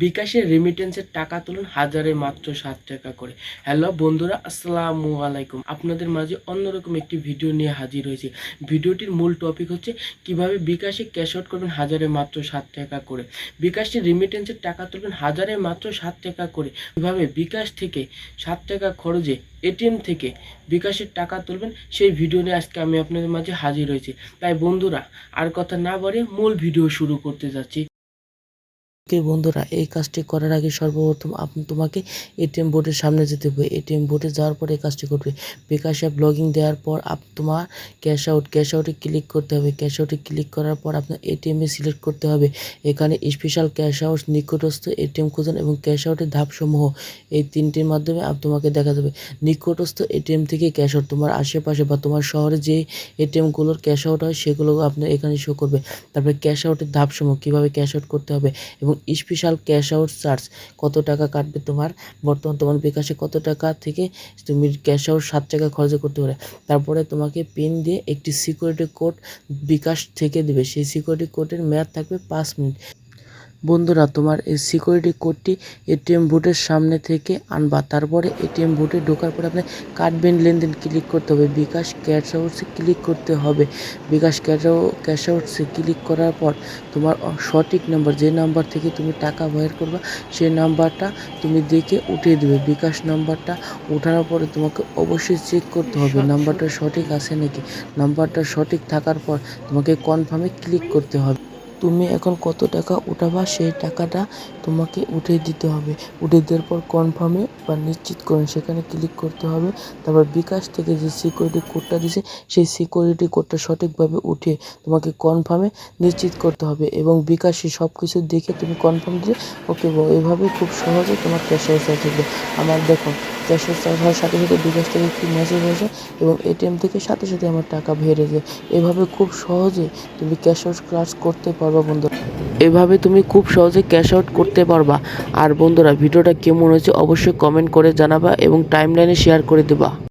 বিকাশের রেমিটেন্সের টাকা তুলুন হাজারে মাত্র সাত টাকা করে। হ্যালো বন্ধুরা, আসসালামু আলাইকুম। আপনাদের মাঝে অন্যরকম একটি ভিডিও নিয়ে হাজির হয়েছি। ভিডিওটির মূল টপিক হচ্ছে, কীভাবে বিকাশে ক্যাশ আউট করবেন হাজারে মাত্র সাত টাকা করে। বিকাশের রেমিটেন্সের টাকা তুলবেন হাজারে মাত্র সাত টাকা করে। কীভাবে বিকাশ থেকে সাত টাকা খরচে এটিএম থেকে বিকাশের টাকা তুলবেন, সেই ভিডিও নিয়ে আজকে আমি আপনাদের মাঝে হাজির হয়েছি। তাই বন্ধুরা, আর কথা না বাড়িয়ে মূল ভিডিও শুরু করতে যাচ্ছি। বন্ধুরা, এই কাজটি করার আগে সর্বপ্রথম আপনি তোমাকে এটিএম বোর্ডের সামনে যেতে হবে। এটিএম বোর্ডে যাওয়ার পরে এই কাজটি করবে। বিকাশ অ্যাপ লগইন দেওয়ার পর তোমার ক্যাশ আউট, ক্যাশ আউটে ক্লিক করতে হবে। ক্যাশ আউটে ক্লিক করার পর আপনার এটিএমে সিলেক্ট করতে হবে। এখানে স্পেশাল ক্যাশ আউট নিকটস্থ এটিএম খুঁজুন এবং ক্যাশ আউটের ধাপসমূহ এই তিনটির মাধ্যমে আপ, তোমাকে দেখা যাবে নিকটস্থ এটিএম থেকে ক্যাশ আউট, তোমার আশেপাশে বা তোমার শহরে যে এটিএমগুলোর ক্যাশ আউট হয় সেগুলো আপনার এখানে শো করবে। তারপরে ক্যাশ আউটের ধাপসমূহ, কীভাবে ক্যাশ আউট করতে হবে এবং স্পেশাল ক্যাশ আউট চার্জ কত টাকা কাটবে তোমার? বর্তমান তোমার বিকাশে কত টাকা থেকে তুমি ক্যাশ আউট সাত টাকা খরচ করতে পারে তারপরে তোমাকে পিন দিয়ে একটি সিকিউরিটি কোড বিকাশ থেকে দেবে। সেই সিকিউরিটি কোডের মেয়াদ থাকবে পাঁচ মিনিট। বন্ধুরা তোমার এই সিকিউরিটি কোডটি এটিএম বুথের সামনে থেকে আনবা। তারপরে এটিএম বুথে ঢোকার পরে আপনি কাটবেন লেনদেন ক্লিক করতে হবে। বিকাশ ক্যাশ আউটসে ক্লিক করতে হবে। বিকাশ ক্যাশ ক্যাশ আউটসে ক্লিক করার পর তোমার সঠিক নাম্বার যে নাম্বার থেকে তুমি টাকা বাইর করবা সেই নাম্বারটা তুমি দেখে উঠিয়ে দেবে। বিকাশ নাম্বারটা ওঠানোর পরে তোমাকে অবশ্যই চেক করতে হবে। নাম্বারটা সঠিক আছে নাকি? নাম্বারটা সঠিক থাকার পর তোমাকে কনফার্মে ক্লিক করতে হবে। তুমি এখন কত টাকা উঠাবা, সেই টাকাটা তোমাকে উঠিয়ে দিতে হবে। উঠে দেওয়ার পর কনফার্মে বা নিশ্চিত করুন, সেখানে ক্লিক করতে হবে। তারপর বিকাশ থেকে যে সিকিউরিটি কোডটা দিছে, সেই সিকিউরিটি কোডটা সঠিকভাবে উঠে তোমাকে কনফার্মে নিশ্চিত করতে হবে এবং বিকাশে সব কিছু দেখে তুমি কনফার্ম দিয়ে ওকে এভাবে খুব সহজে তোমার ক্যাশ থাকবে। আমার দেখো চার্জ হওয়ার সাথে সাথে বিকাশ থেকে একটি মেসেজ হয়েছে এবং এটিএম থেকে সাথে সাথে আমার টাকা বেড়ে যায়। এভাবে খুব সহজে তুমি ক্যাশ আউট ক্লাস করতে পারবা বন্ধুরা। এভাবে তুমি খুব সহজে ক্যাশ আউট করতে পারবা। আর বন্ধুরা, ভিডিওটা কেমন হয়েছে অবশ্যই কমেন্ট করে জানাবা এবং টাইমলাইনে শেয়ার করে দেবা।